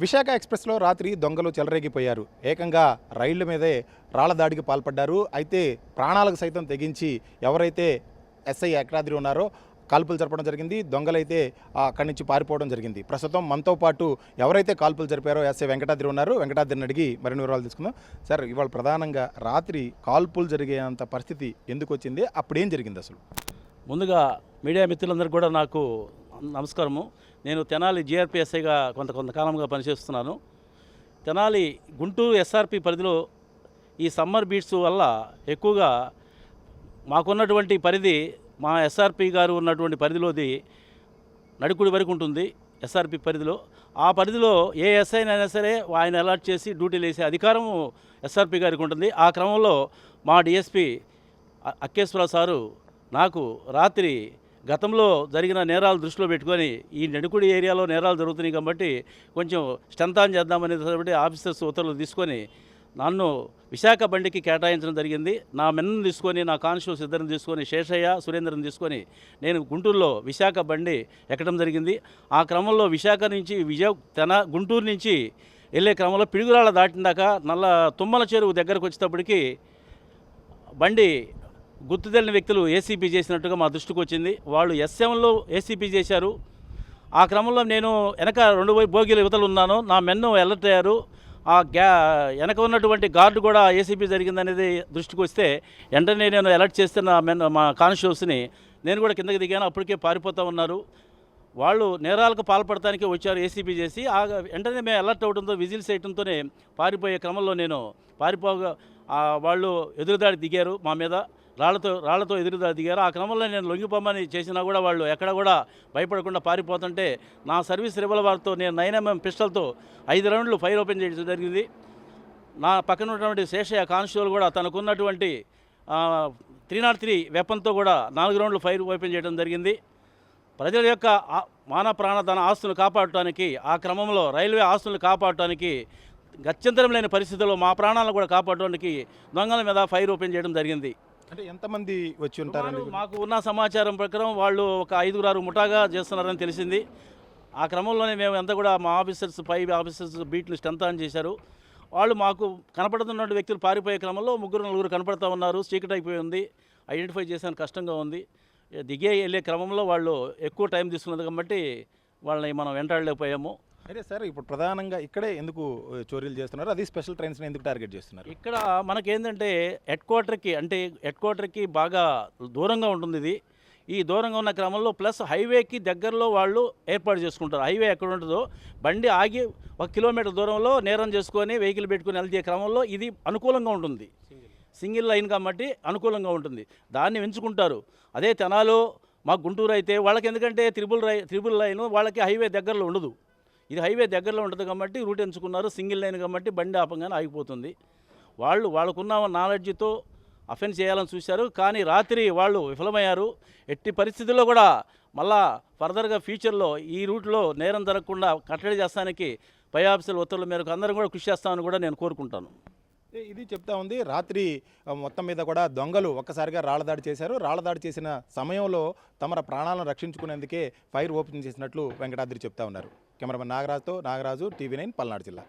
విశాఖ ఎక్స్ప్రెస్లో రాత్రి దొంగలు చెలరేగిపోయారు. ఏకంగా రైళ్ళ మీదే రాళ్ళ దాడికి పాల్పడ్డారు. అయితే ప్రాణాలకు సైతం తెగించి ఎవరైతే ఎస్ఐ ఏకరాద్రి ఉన్నారో కాల్పులు జరపడం జరిగింది. దొంగలైతే ఆ, అక్కడి నుంచి పారిపోవడం జరిగింది. ప్రస్తుతం మనతో పాటు ఎవరైతే కాల్పులు జరిపారో ఎస్ఐ వెంకటాద్రి ఉన్నారు. వెంకటాద్రిని అడిగి మరిన్ని వివరాలు తీసుకుందాం సార్ ఇవాళ ప్రధానంగా రాత్రి కాల్పులు జరిగేంత పరిస్థితి ఎందుకు వచ్చింది? అప్పుడేం జరిగింది అసలు? ముందుగా మీడియా మిత్రులందరూ కూడా నాకు నమస్కారము. నేను తెనాలి జిఆర్పిఎస్ఐగా కొంత కొంతకాలంగా పనిచేస్తున్నాను. తెనాలి గుంటూరు ఎస్ఆర్పి పరిధిలో ఈ సమ్మర్ బీట్స్ వల్ల ఎక్కువగా మాకున్నటువంటి పరిధి మా ఎస్ఆర్పి గారు ఉన్నటువంటి పరిధిలోది నడుకుడి వరకు ఉంటుంది ఎస్ఆర్పి పరిధిలో. ఆ పరిధిలో ఏ ఎస్ఐనైనా సరే ఆయన అలాట్ చేసి డ్యూటీలు వేసే అధికారము ఎస్ఆర్పి గారికి ఉంటుంది. ఆ క్రమంలో మా డిఎస్పి అక్కేశ్వరరావు సారు నాకు రాత్రి గతంలో జరిగిన నేరాలు దృష్టిలో పెట్టుకొని ఈ నడుకుడి ఏరియాలో నేరాలు జరుగుతున్నాయి కాబట్టి కొంచెం స్ట్రెంతాన్ చేద్దామనేటువంటి ఆఫీసర్స్ ఉత్తర్వులు తీసుకొని నన్ను విశాఖ బండికి కేటాయించడం జరిగింది. నా మెన్ను తీసుకొని నా కానిస్టేబుల్స్ ఇద్దరిని తీసుకొని శేషయ్య సురేంద్రని తీసుకొని నేను గుంటూరులో విశాఖ బండి ఎక్కడం జరిగింది. ఆ క్రమంలో విశాఖ నుంచి విజయ తెన గుంటూరు నుంచి వెళ్ళే క్రమంలో పిడుగురాళ్ళ దాటినాక నల్ల తుమ్మల చెరువు దగ్గరకు వచ్చేటప్పటికి బండి గుర్తు తెలియని వ్యక్తులు ఏసీపీ చేసినట్టుగా మా దృష్టికి వచ్చింది. వాళ్ళు ఎస్ఎంలో ఏసీపీ చేశారు. ఆ క్రమంలో నేను వెనక రెండు వైపు బోగీల యువతలు ఉన్నాను. నా మెన్ను అలర్ట్ అయ్యారు. ఆ గ్యా వెనక ఉన్నటువంటి గార్డు కూడా ఏసీపీ జరిగిందనేది దృష్టికి వస్తే వెంటనే నేను అలర్ట్ చేస్తే నా మెన్ మా కానిస్టేబుల్స్ని నేను కూడా కిందకి దిగాను. అప్పటికే పారిపోతూ ఉన్నారు. వాళ్ళు నేరాలకు పాల్పడటానికి వచ్చారు ఏసీపీ చేసి. ఆ వెంటనే మేము అలర్ట్ అవడంతో విజిల్స్ వేయడంతోనే పారిపోయే క్రమంలో నేను పారిపోగా వాళ్ళు ఎదురుదాడి దిగారు మా మీద. రాళ్ళతో రాళ్ళతో ఎదురుదాడి దిగారు. ఆ క్రమంలో నేను లొంగిపోమని చేసినా కూడా వాళ్ళు ఎక్కడ కూడా భయపడకుండా పారిపోతుంటే నా సర్వీస్ రివల్వర్తో నేను నైన్ ఎంఎం పిస్టల్తో ఐదు రౌండ్లు ఫైర్ ఓపెన్ చేయడం జరిగింది. నా పక్కన ఉన్నటువంటి శేషయ్య కానిస్టేబుల్ కూడా తనకున్నటువంటి త్రీ నాట్ త్రీ వెపన్తో కూడా నాలుగు రౌండ్లు ఫైర్ ఓపెన్ చేయడం జరిగింది. ప్రజల యొక్క మాన ప్రాణ తన ఆస్తులు కాపాడటానికి ఆ క్రమంలో రైల్వే ఆస్తులను కాపాడటానికి గత్యంతరం లేని పరిస్థితుల్లో మా ప్రాణాలను కూడా కాపాడటానికి దొంగల మీద ఫైర్ ఓపెన్ చేయడం జరిగింది. అంటే ఎంతమంది వచ్చి సుమారు మాకు ఉన్న సమాచారం ప్రకారం వాళ్ళు ఒక ఐదుగురు ఆరు ముఠాగా చేస్తున్నారని తెలిసింది. ఆ క్రమంలోనే మేము ఎంత కూడా మా ఆఫీసర్స్ పై ఆఫీసర్స్ బీట్లు స్ట్రెంత్ ఆన్ చేశారు. వాళ్ళు మాకు కనపడుతున్న వ్యక్తులు పారిపోయే క్రమంలో ముగ్గురు నలుగురు కనపడుతూ ఉన్నారు. చీకటి అయిపోయి ఉంది. ఐడెంటిఫై చేసాను కష్టంగా ఉంది. దిగే వెళ్ళే క్రమంలో వాళ్ళు ఎక్కువ టైం తీసుకున్నది కాబట్టి వాళ్ళని మనం వెంటాడలేకపోయాము. అదే సార్ ఇప్పుడు ప్రధానంగా ఇక్కడే ఎందుకు చోరీలు చేస్తున్నారు? అది స్పెషల్ ట్రైన్స్ని ఎందుకు టార్గెట్ చేస్తున్నారు? ఇక్కడ మనకేంటంటే హెడ్ క్వార్టర్కి అంటే హెడ్ క్వార్టర్కి బాగా దూరంగా ఉంటుంది ఇది. ఈ దూరంగా ఉన్న క్రమంలో ప్లస్ హైవేకి దగ్గరలో వాళ్ళు ఏర్పాటు చేసుకుంటారు. హైవే ఎక్కడ ఉంటుందో బండి ఆగి ఒక కిలోమీటర్ దూరంలో నేరం చేసుకొని వెహికల్ పెట్టుకొని వెళ్తే క్రమంలో ఇది అనుకూలంగా ఉంటుంది. సింగిల్ లైన్ కాబట్టి అనుకూలంగా ఉంటుంది. దాన్ని ఎంచుకుంటారు. అదే తెనాలు మా గుంటూరు అయితే వాళ్ళకి ఎందుకంటే త్రిబుల్ రై త్రిబుల్ లైన్ వాళ్ళకి హైవే దగ్గరలో ఉండదు. ఇది హైవే దగ్గరలో ఉంటుంది కాబట్టి రూట్ ఎంచుకున్నారు సింగిల్ లైన్ కాబట్టి బండి ఆపంగానే ఆగిపోతుంది. వాళ్ళు వాళ్ళకున్న నాలెడ్జ్తో అఫెన్స్ చేయాలని చూశారు కానీ రాత్రి వాళ్ళు విఫలమయ్యారు. ఎట్టి పరిస్థితుల్లో కూడా మళ్ళా ఫర్దర్గా ఫ్యూచర్లో ఈ రూట్లో నేరం జరగకుండా కట్టడి చేస్తానికి పై ఆఫీసుల ఉత్తర్వుల మేరకు అందరం కూడా కృషి చేస్తామని కూడా నేను కోరుకుంటాను. ఇది చెప్తా ఉంది రాత్రి మొత్తం మీద కూడా దొంగలు ఒక్కసారిగా రాళ్ళదాడి చేశారు. రాళ్ళదాడి చేసిన సమయంలో తమ ప్రాణాలను రక్షించుకునేందుకే ఫైర్ ఓపెన్ చేసినట్లు వెంకటాద్రి చెప్తా ఉన్నారు. కెమెరామెన్ నాగరాజుతో నాగరాజు టీవీ నైన్ పల్నాడు జిల్లా